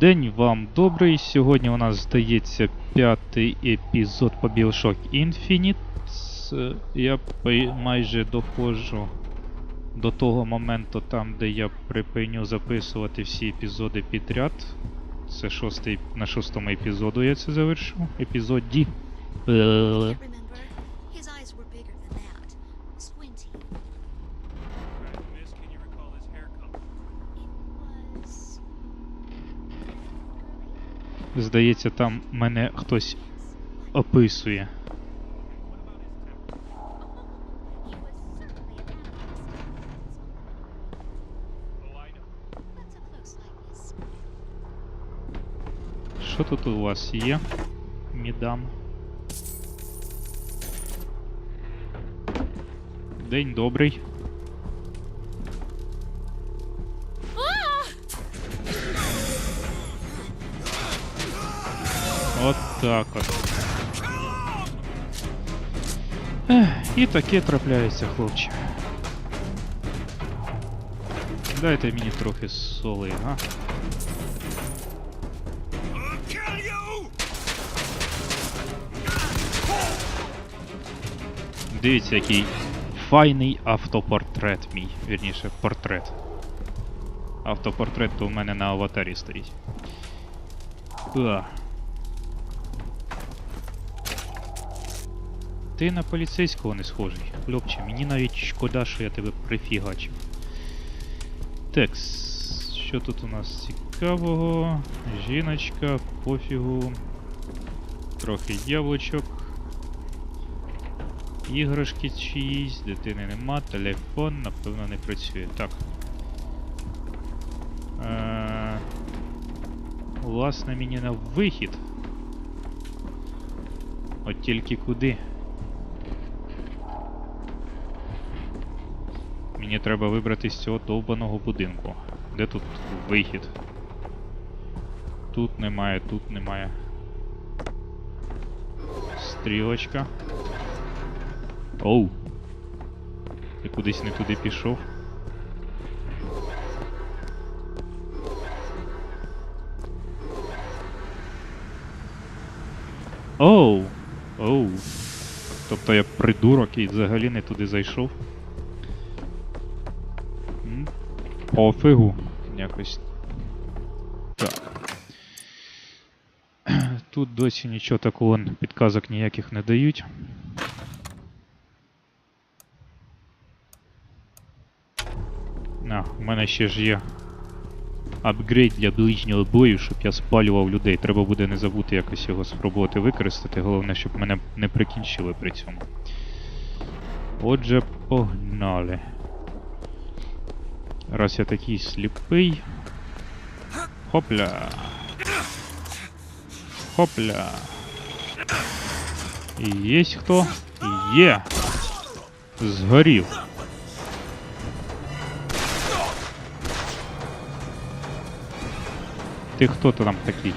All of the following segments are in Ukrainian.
День вам добрий. Сьогодні у нас здається п'ятий епізод по Bioshock Infinite. Я майже доходжу до того моменту, там, де я припиню записувати всі епізоди підряд. Це шостий, на шостому епізоду я це завершу. Епізоді. Здається, там мене хтось описує. Що тут у вас є? Мідам. День добрий. От так от. Ех, і таке трапляється, хлопче. Дайте мені трохи соли, а? Дивіться, який файний автопортрет мій. Вірніше, портрет. Автопортрет то у мене на аватарі стоїть. А. Ти на поліцейського не схожий. Хлопче, мені навіть шкода, що я тебе прифігачив. Текс. Що тут у нас цікавого? Жіночка, пофігу. Трохи яблучок. Іграшки чиїсь, дитини нема, телефон, напевно, не працює. Так. Е, власне, мені на вихід. От тільки куди? Мені треба вибрати з цього довбаного будинку. Де тут вихід? Тут немає, тут немає. Стрілочка. Оу. Ти кудись не туди пішов. Оу! Оу. Тобто я придурок і взагалі не туди зайшов. Пофігу. Якось. Так. Тут досі нічого такого підказок ніяких не дають. А, у мене ще ж є апгрейд для ближнього бою, щоб я спалював людей. Треба буде не забути якось його спробувати використати. Головне, щоб мене не прикінчили при цьому. Отже, погнали. Раз я такий сліпий. Хопля. Хопля. Есть хто? Є. Згорів. Ти хто то там такий?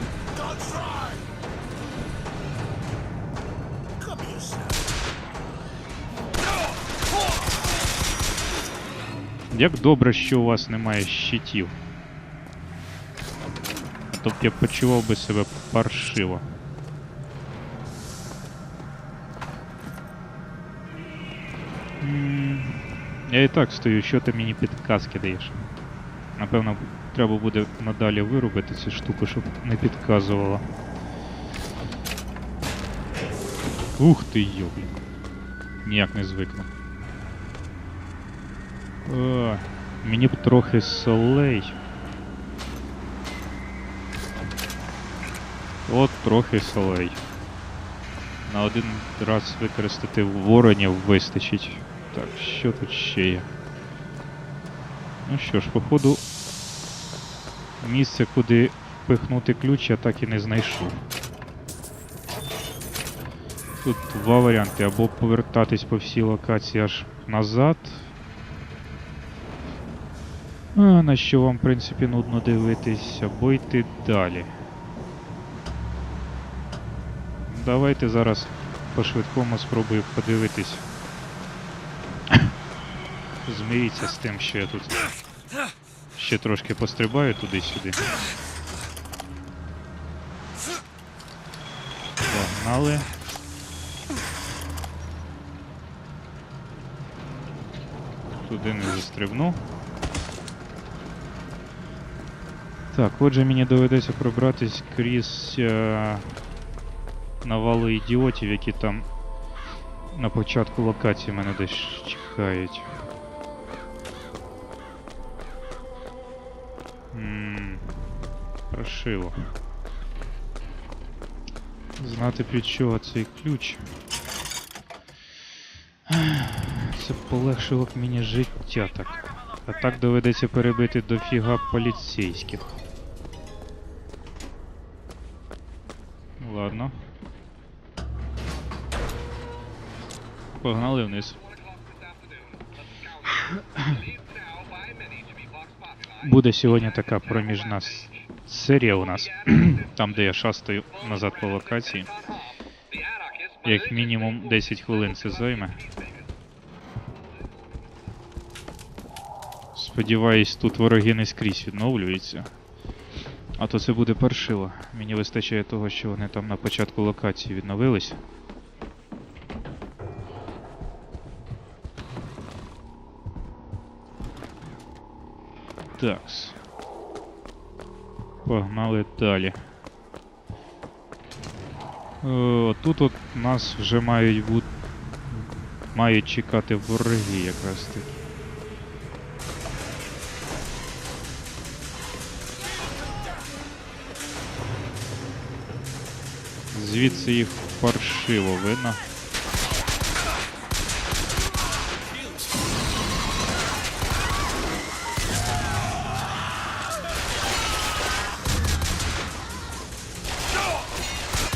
Як добре, що у вас немає щитів. А то б я почував би себе паршиво. Я і так стою, що ти мені підказки даєш? Напевно, треба буде надалі виробити цю штуку, щоб не підказувала. Ух ти йоблін. Ніяк не звикну. О, мені б трохи солей. От трохи солей. На один раз використати воронів вистачить. Так, що тут ще є? Ну що ж, походу, місце, куди впихнути ключ, я так і не знайшов. Тут два варіанти. Або повертатись по всій локації аж назад. На що вам, в принципі, нудно дивитись, або йти далі. Давайте зараз по-швидкому спробую подивитись. Змиріться з тим, що я тут Ще трошки пострибаю туди-сюди. Погнали. Туди не застрибну. Так, отже, мені доведеться пробратись крізь е, навалу ідіотів, які там на початку локації мене десь чекають. Ммм. Прошило. Знати під чого цей ключ. Це полегшило б мені життя так. А так доведеться перебити дофіга поліцейських. Погнали вниз. Буде сьогодні така проміжна серія у нас, там де я шастаю назад по локації. Як мінімум 10 хвилин це займе. Сподіваюсь, тут вороги не скрізь відновлюються. А то це буде паршиво. Мені вистачає того, що вони там на початку локації відновились. Такс. Погнали далі. О, тут от нас вже мають бути. Мають чекати вороги якраз таки. Звідси їх паршиво видно.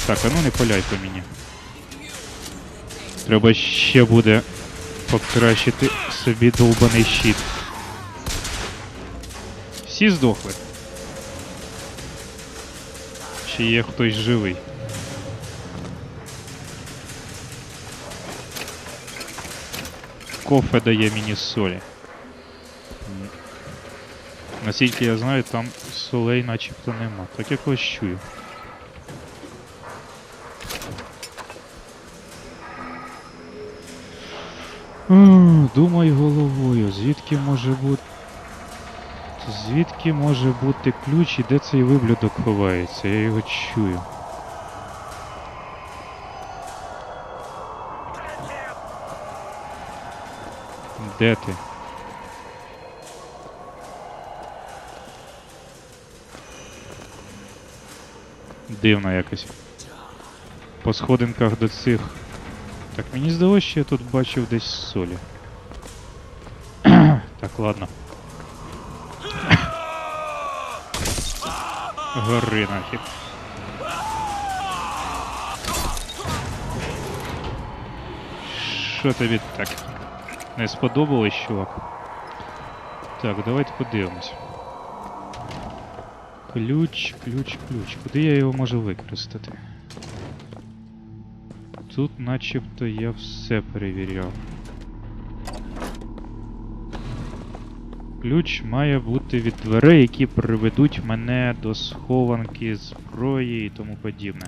Так, а ну не паляй по мені. Треба ще буде покращити собі довбаний щит. Всі здохли. Чи є хтось живий? Кофе дає мені солі. Наскільки я знаю, там солей начебто нема. Так якось чую. Думай головою, звідки може бути. Звідки може бути ключ і де цей виблюдок ховається? Я його чую. Де ти? Дивно якось. По сходинках до цих. Так, мені здалося, що я тут бачив десь солі. так, ладно. Гори нафіг. Що тобі так? Не сподобалось, чувак? Так, давайте подивимось. Ключ, ключ, ключ. Куди я його можу використати? Тут начебто я все перевіряв. Ключ має бути від дверей, які приведуть мене до схованки зброї і тому подібне.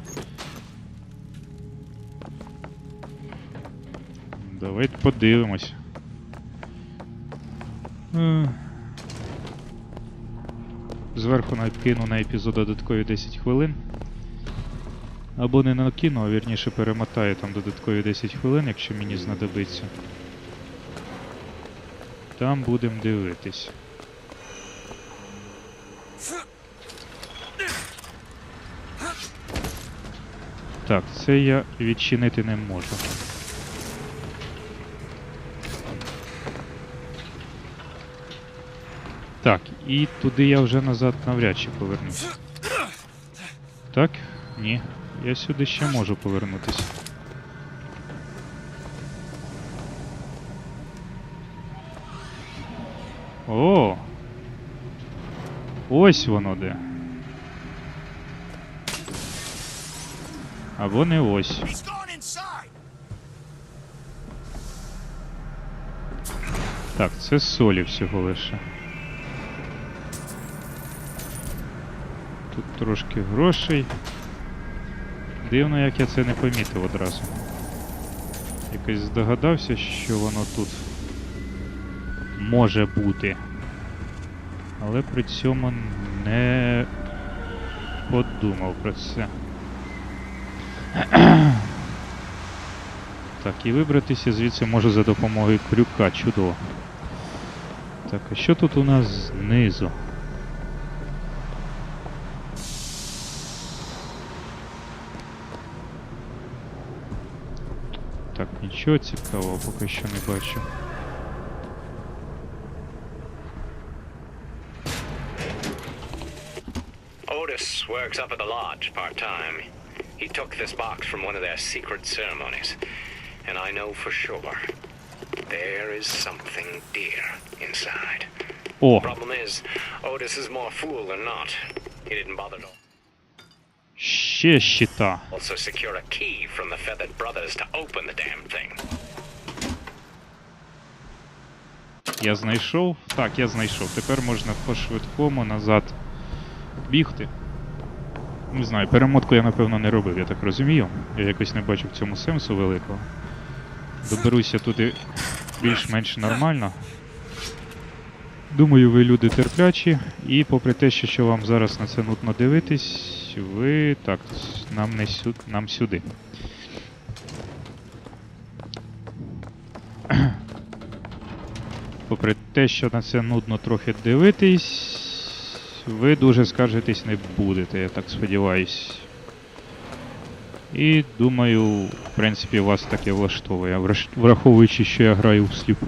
Давайте подивимось. Е. Зверху накину на епізод додаткові 10 хвилин. Або не накину, а вірніше перемотаю там додаткові 10 хвилин, якщо мені знадобиться. Там будемо дивитись. Так, це я відчинити не можу. Так, і туди я вже назад навряд чи повернусь. Так? Ні. Я сюди ще можу повернутися. О! Ось воно де. Або не ось. Так, це солі всього лише. Тут трошки грошей. Дивно, як я це не помітив одразу. Якось здогадався, що воно тут може бути. Але при цьому не подумав про це. Так, і вибратися звідси можу за допомогою крюка, чудово. Так, а що тут у нас знизу? нічого цікавого поки що не бачу. Otis works up at the lodge part time. He took this box from one of their secret ceremonies. And I know for sure there is something dear inside. О! Problem is, Otis is more fool than not. He didn't bother to Ще щита. Я знайшов. Так, я знайшов. Тепер можна по-швидкому назад бігти. Не знаю, перемотку я напевно не робив, я так розумію. Я якось не бачу в цьому сенсу великого. Доберуся туди більш-менш нормально. Думаю, ви люди терплячі, і попри те, що вам зараз на це нудно дивитись, ви так, нам не сю... нам сюди. Попри те, що на це нудно трохи дивитись, ви дуже скаржитись не будете, я так сподіваюсь. І думаю, в принципі, вас таке влаштовує, враховуючи, що я граю всліпу.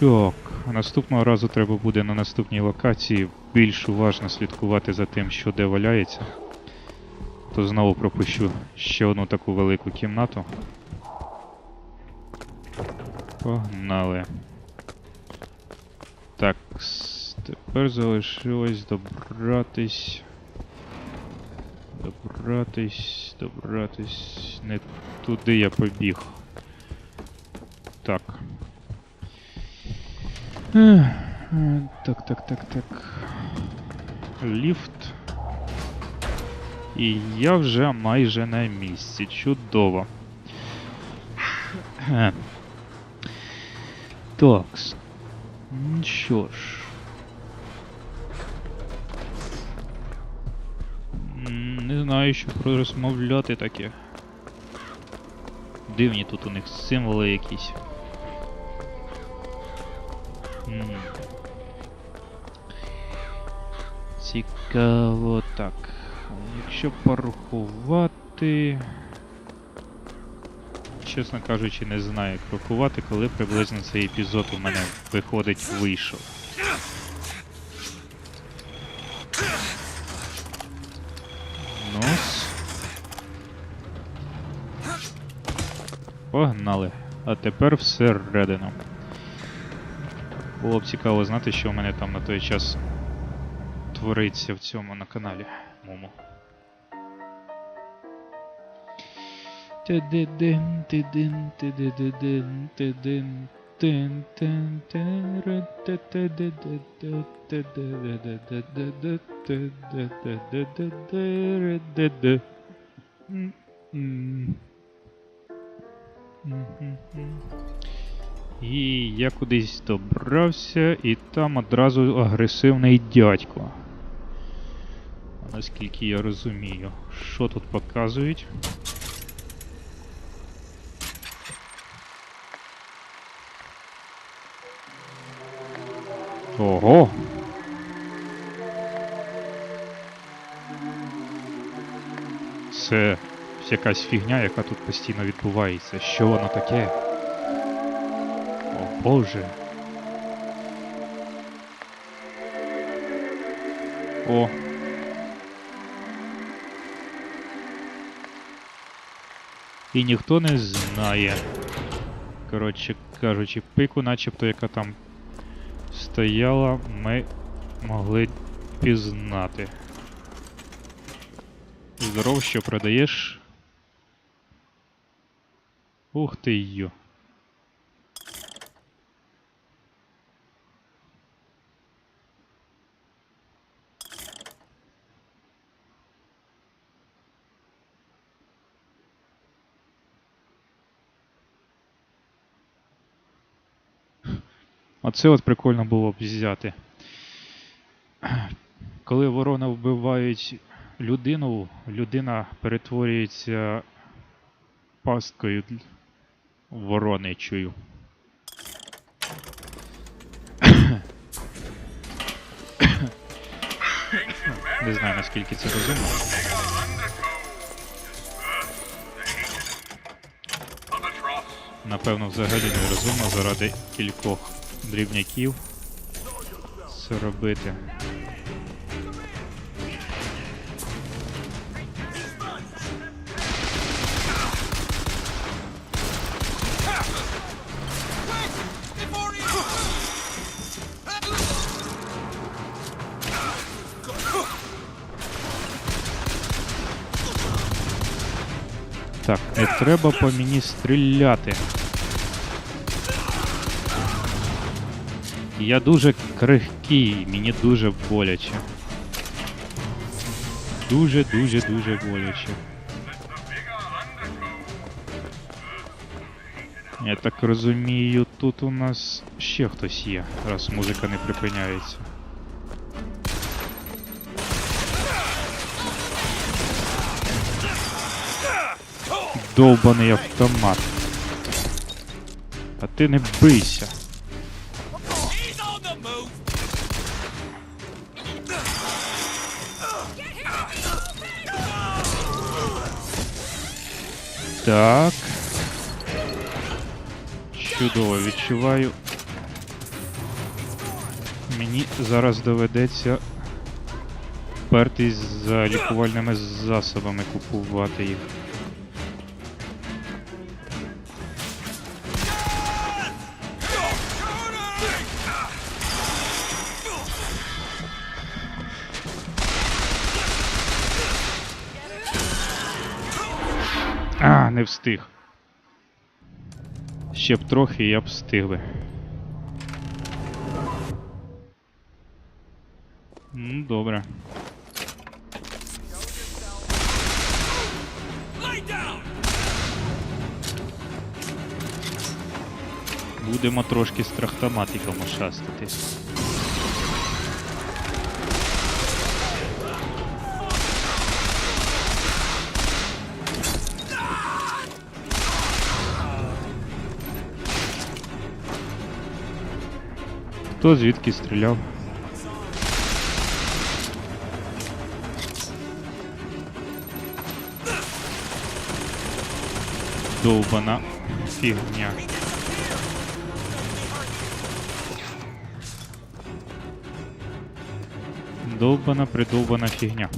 Так, наступного разу треба буде на наступній локації більш уважно слідкувати за тим, що де валяється. То знову пропущу ще одну таку велику кімнату. Погнали. Так, тепер залишилось добратись. Добратись, добратись. Не туди я побіг. Так. Так, так, так, так. Ліфт. І я вже майже на місці. Чудово. Е. Так. с- Що ж. Не знаю, що розмовляти таке. Дивні тут у них символи якісь. Цікаво так. Якщо порахувати. Чесно кажучи, не знаю, як рахувати, коли приблизно цей епізод у мене виходить вийшов. Нос. Погнали. А тепер всередину. Було б цікаво знати, що у мене там на той час твориться в цьому на каналі. Ти-ди-дин, ти-дин, ти-дин. М-м. Мгм-гм. І я кудись добрався, і там одразу агресивний дядько. Наскільки я розумію, що тут показують? Ого! Це якась фігня, яка тут постійно відбувається. Що воно таке? О боже. О. І ніхто не знає. Коротше кажучи, пику, начебто, яка там стояла, ми могли пізнати. Здоров, що продаєш? Ух ти йо. Оце от прикольно було б взяти. Коли ворона вбивають людину, людина перетворюється пасткою вороничою. Не знаю наскільки це розумно. Напевно, взагалі нерозумно заради кількох дрібняків це робити. Так, треба по мені стріляти. Я дуже крихкий, мені дуже боляче. Дуже, дуже, дуже боляче. Я так розумію, тут у нас ще хтось є, раз музика не припиняється. Довбаний автомат. А ти не бийся. Так. Чудово відчуваю. Мені зараз доведеться пертись за лікувальними засобами купувати їх. Не встиг. Ще б трохи я б встиг би. Ну, добре. Будемо трошки з трахтоматиком. Хто звідки стріляв? Довбана фігня. Довбана придовбана фігня.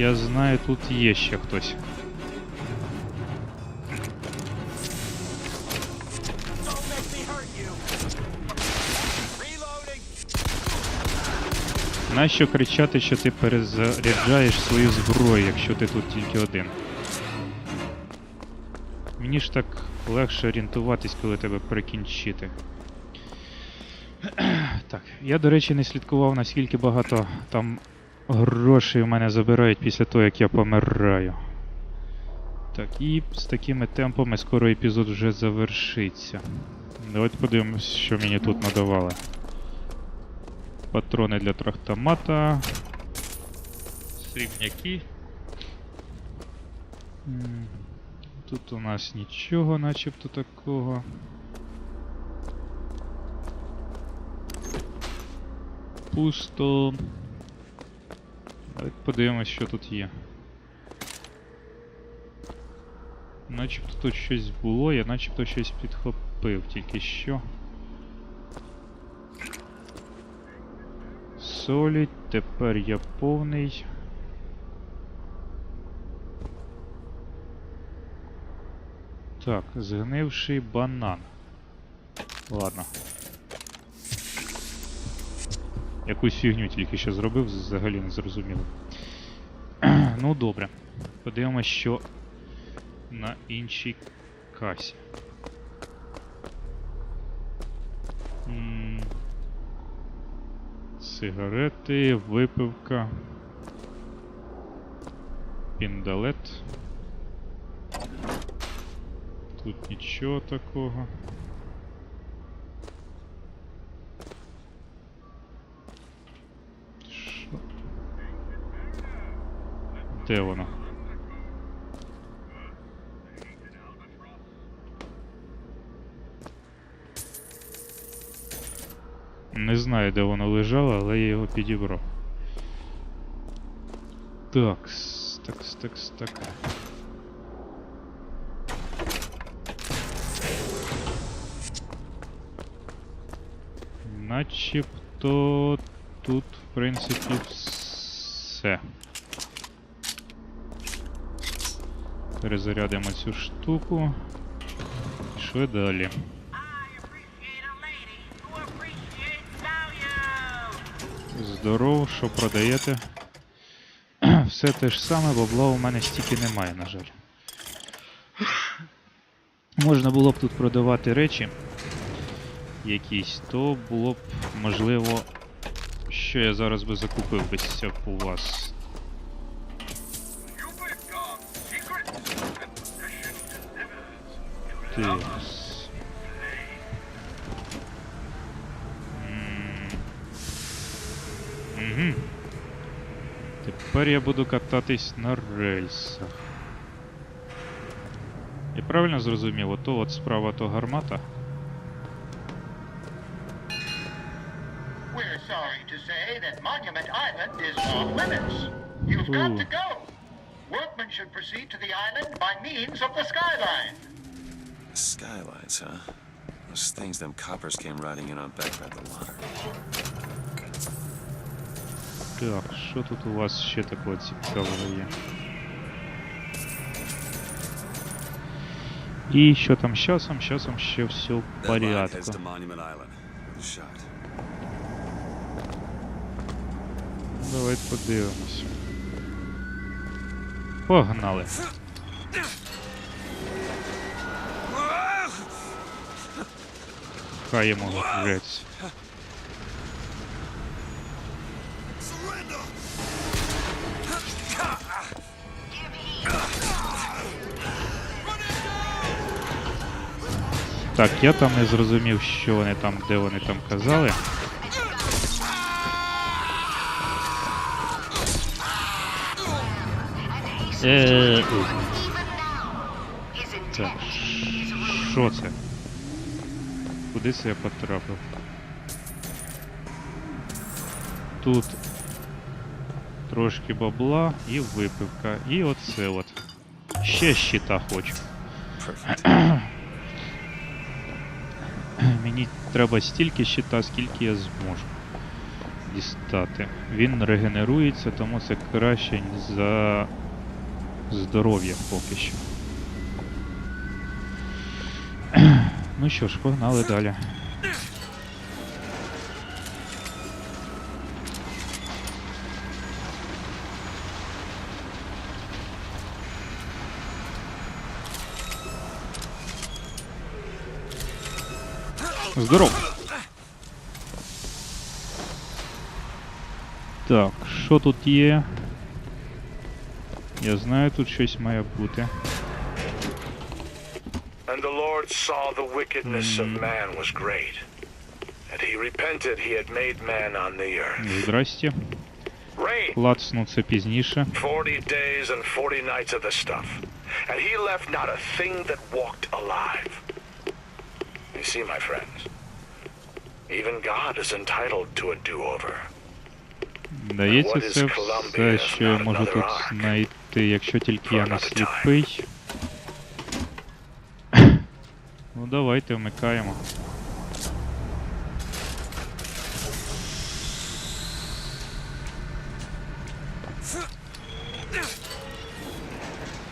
Я знаю, тут є ще хтось. Нащо кричати, що ти перезаряджаєш свою зброю, якщо ти тут тільки один? Мені ж так легше орієнтуватись, коли тебе прикінчити. Так, я, до речі, не слідкував, наскільки багато там грошей у мене забирають після того, як я помираю. Так, і з такими темпами скоро епізод вже завершиться. Давайте подивимось, що мені тут надавали. Патрони для трахтомата. Срібняки. Тут у нас нічого начебто такого. Пусто. Давайте подивимось, що тут є. Начебто тут щось було, я начебто щось підхопив тільки що. Солі, тепер я повний. Так, згнивший банан. Ладно. Якусь фігню тільки що зробив, взагалі не зрозуміло. ну добре. Подивимось, що на іншій касі. Сигарети, випивка. Піндалет. Тут нічого такого. Де воно? Не знаю, де воно лежало, але я його підібрав. Такс, такс, такс, так. Начебто тут, в принципі, все. Перезарядимо цю штуку. Пішли далі. Здоров, що продаєте? Все те ж саме, бабла у мене стільки немає, на жаль. Можна було б тут продавати речі якісь, то було б можливо, що я зараз би закупив би у вас. Тикс. Угу. Тепер я буду кататись на рельсах. Я правильно зрозумів, ото от справа то гармата. We're sorry to say that Monument Island is off limits. You've got to go. Workmen should proceed to the island by means of the skyline. Skylines, huh? Those things them coppers came riding in on back by the water. Так, що тут у вас ще такого цікавого є? І що там з часом? З часом ще все в порядку. Давай подивимось. Погнали. Йому грець. Так, я там не зрозумів, що вони там, де вони там казали. Е, Так, що це? Куди це я потрапив? Тут трошки бабла і випивка. І оце от. Ще щита хочу. Мені треба стільки щита, скільки я зможу дістати. Він регенерується, тому це краще за здоров'я поки що. Ну що ж, погнали далі. Здоров! Так, що тут є? Я знаю, тут щось має бути. And the Lord saw the wickedness of man was great. And he repented he had made man on the earth. Здрасте. Rain, Клацну це пізніше. 40 days and 40 nights of the stuff. And he left not a thing that walked alive. You see, my friends, even God is entitled to a do-over. Здається, це все, що я можу тут знайти, якщо тільки я не сліпий. Ну давайте вмикаємо.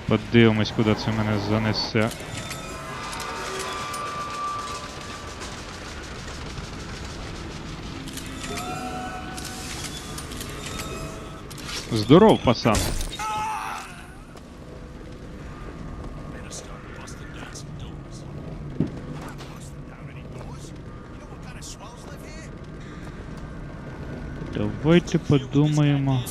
Подивимось, куди це мене занесе. Здоров, пацан. Давайте подумаємо.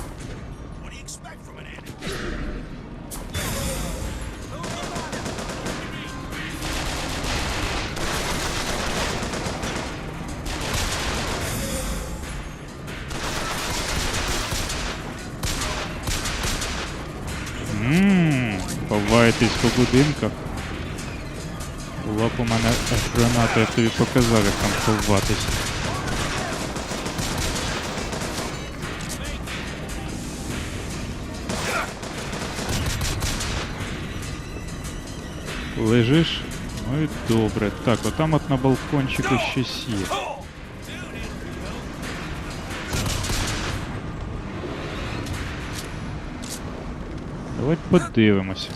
Ммм, ховаєтесь по будинках. Була б у мене граната, я тобі показав, як там ховатись. Лежиш? Ну і добре. Так, отам от на балкончику щось є. Давайте подивимося.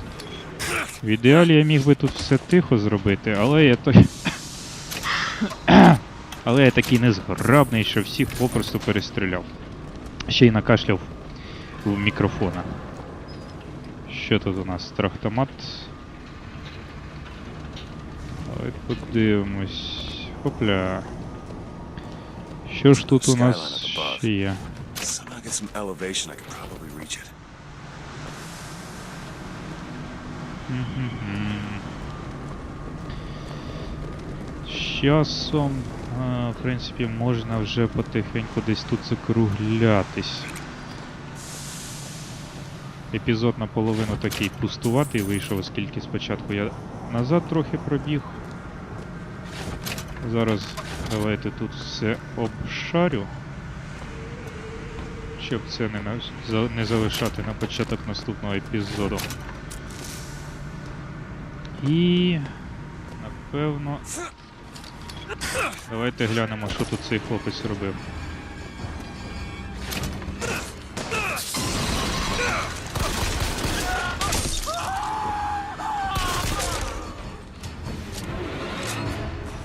В ідеалі я міг би тут все тихо зробити, але я той. але я такий незграбний, що всіх попросту перестріляв. Ще й накашляв в мікрофона. Що тут у нас? Трахтомат. Давай подивимось. Хопля. Що ж тут у нас ще є? З часом, в принципі, можна вже потихеньку десь тут закруглятись. Епізод наполовину такий пустуватий вийшов, оскільки спочатку я назад трохи пробіг. Зараз давайте тут все обшарю. Щоб це не, на- не залишати на початок наступного епізоду. І напевно. Давайте глянемо, що тут цей хлопець робив.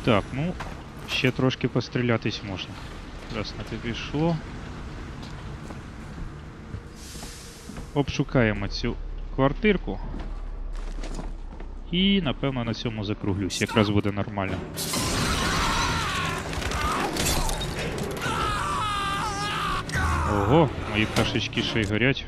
Так, ну, ще трошки пострілятись можна. Раз не пішло. Обшукаємо цю квартирку. І напевно на цьому закруглюсь. Якраз буде нормально. Ого, мої пташечки ще й горять.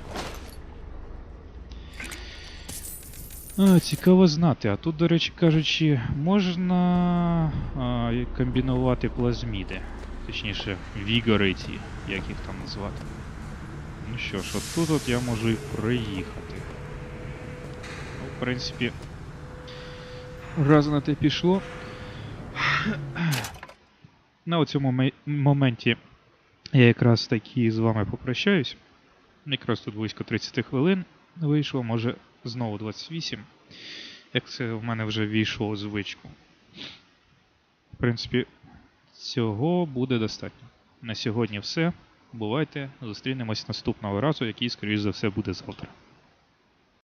Цікаво знати. А тут, до речі кажучи, можна а, комбінувати плазміди. Точніше, вігориті, як їх там назвати. Ну що ж, от тут от я можу і проїхати. Ну, в принципі, раз на те пішло. На цьому моменті я якраз таки з вами попрощаюсь. Якраз тут близько 30 хвилин вийшло, може знову 28. Як це в мене вже війшло звичку. В принципі, цього буде достатньо. На сьогодні все. Бувайте, зустрінемось наступного разу, який, скоріш за все, буде завтра.